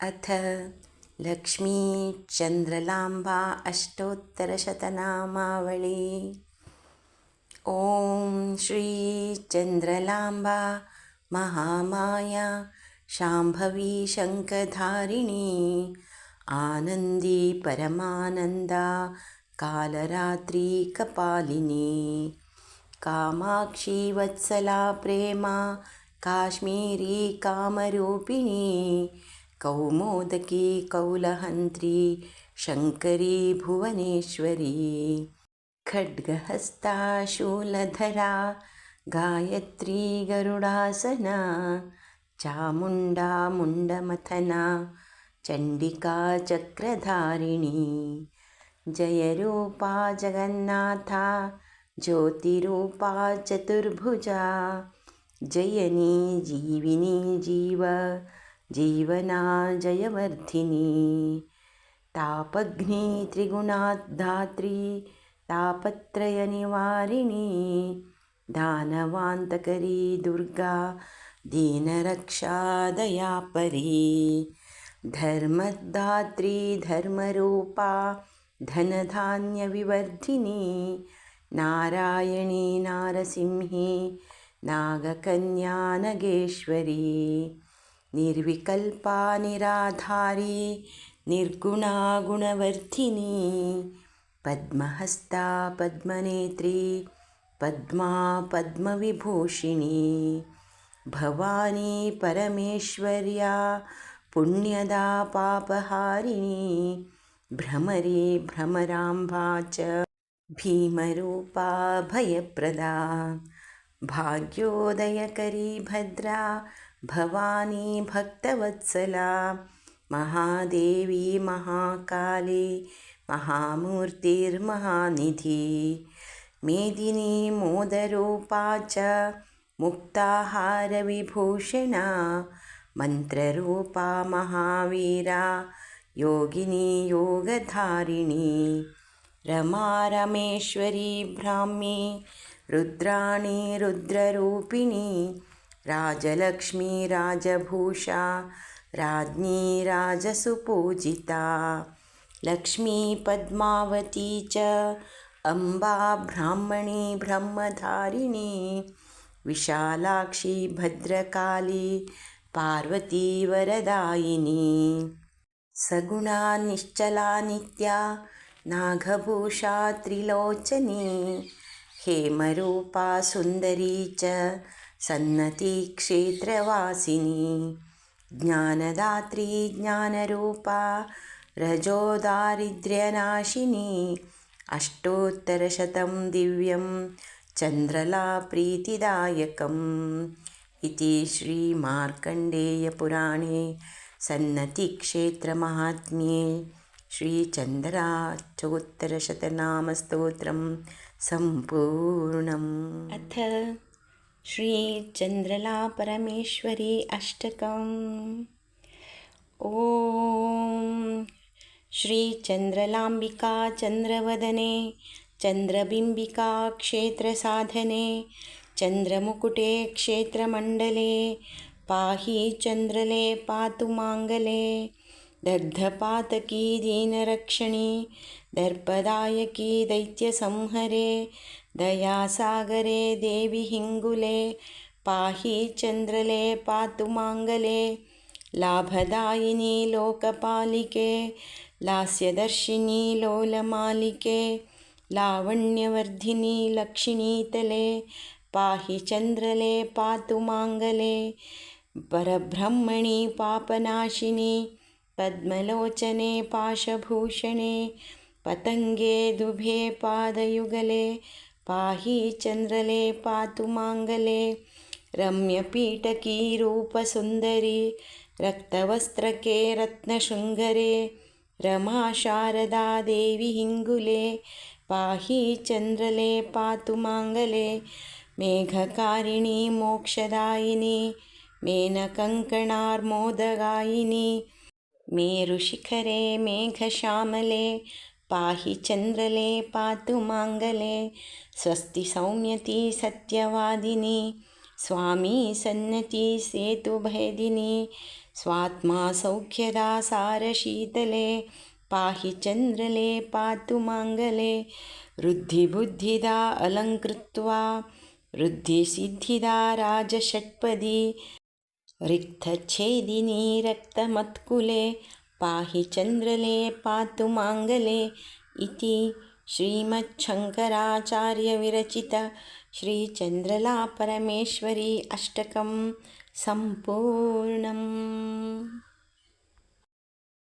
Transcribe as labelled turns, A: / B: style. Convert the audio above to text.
A: अथ लक्ष्मीचन्द्रलाम्बा अष्टोत्तरशतनामावळी। ॐ श्रीचन्द्रलाम्बा महामाया शाम्भवी शङ्खधारिणी आनन्दी परमानन्दा कालरात्रि कपालिनी कामाक्षी वत्सला प्रेमा काश्मीरी कामरूपिणी कौमोदकी कौलहन्त्री शङ्करी भुवनेश्वरी खड्गहस्ता शूलधरा गायत्री गरुडासना चामुण्डा मुण्डमथना चण्डिका चक्रधारिणी जयरूपा जगन्नाथा ज्योतिरूपा चतुर्भुजा जयनी जीविनी जीव जीवना जयवर्धिनी तापघ्नी त्रिगुणाधात्री तापत्रयनिवारिणी दानवान्तकरी दुर्गा दीनरक्षादयापरी धर्मदात्री धर्मरूपा धनधान्यविवर्धिनी नारायणी नारसिंही नागकन्या नगेश्वरी निर्विकल्पा निराधारी निर्गुणा गुणवर्धिनी पद्महस्ता पद्मनेत्री पद्मा पद्मविभूषिणी भवानी परमेश्वर्या पुण्यदा पापहारिणी भ्रमरी भ्रमराम्बा च भीमरूपा भयप्रदा भाग्योदयकरी भद्रा भवानी भक्तवत्सला महादेवी महाकाली महामूर्तिर्महानिधि मेदिनी मोदरूपा च मुक्ताहारविभूषणा मन्त्ररूपा महावीरा योगिनी योगधारिणी रमा रमेश्वरी ब्राह्मी रुद्राणी रुद्ररूपिणी राजलक्ष्मी राजभूषा राज्ञी राजसुपूजिता लक्ष्मी पद्मावती च अम्बा ब्राह्मणी ब्रह्मधारिणी विशालाक्षी भद्रकाली पार्वती वरदायिनी। सगुणा निश्चला नित्या नागभूषा त्रिलोचनी हेमरूपा सुन्दरी च सन्नतिक्षेत्रवासिनी। ज्ञानदात्री ज्ञानरूपा रजोदारिद्र्यनाशिनी अष्टोत्तरशतं दिव्यं चन्द्रलाप्रीतिदायकम् इति श्रीमार्कण्डेयपुराणे सन्नतिक्षेत्रमाहात्म्ये श्रीचन्द्राचोत्तरशतनामस्तोत्रं सम्पूर्णम्। अथ श्रीचन्द्रलापरमेश्वरी अष्टकम्। ॐ श्रीचन्द्रलाम्बिका चन्द्रवदने चन्द्रबिम्बिका क्षेत्रसाधने चन्द्रमुकुटे क्षेत्रमण्डले पाहि चन्द्रले पातु माङ्गले दग्धपातकी दीनरक्षिणी दर्पदायकी दैत्यसंहरे दयासागरे देवि हिङ्गुले पाहि चन्द्रले पातु माङ्गले लाभदायिनी लोकपालिके लास्यदर्शिनी लोलमालिके लावण्यवर्धिनी लक्षिणीतले पाहि चन्द्रले पातु माङ्गले परब्रह्मणि पापनाशिनी पद्मलोचने पाशभूषणे पतङ्गे दुभे पादयुगले पाहि चन्द्रले पातु माङ्गले रम्यपीठकी रूपसुन्दरी रक्तवस्त्रके रत्नशृङ्गरे रमा शारदा देवि हिङ्गुले पाहि चन्द्रले पातु माङ्गले मेघकारिणी मोक्षदायिनी मेनकङ्कणार्मोदगायिनी मेरुशिखरे मेघश्यामले पाहि चन्द्रले पातु माङ्गले स्वस्ति सौम्यती सत्यवादिनी स्वामी सन्नति सेतुभेदिनी स्वात्मा सौख्यदा सारशीतले पाहि चन्द्रले पातु माङ्गले वृद्धिबुद्धिदा अलङ्कृत्वा वृद्धिसिद्धिदा राजषट्पदी रिक्तच्छेदिनी रक्तमत्कुले पाहि चन्द्रले पातु माङ्गले इति श्रीमच्छङ्कराचार्यविरचित श्रीचन्द्रलापरमेश्वरी अष्टकं सम्पूर्णम्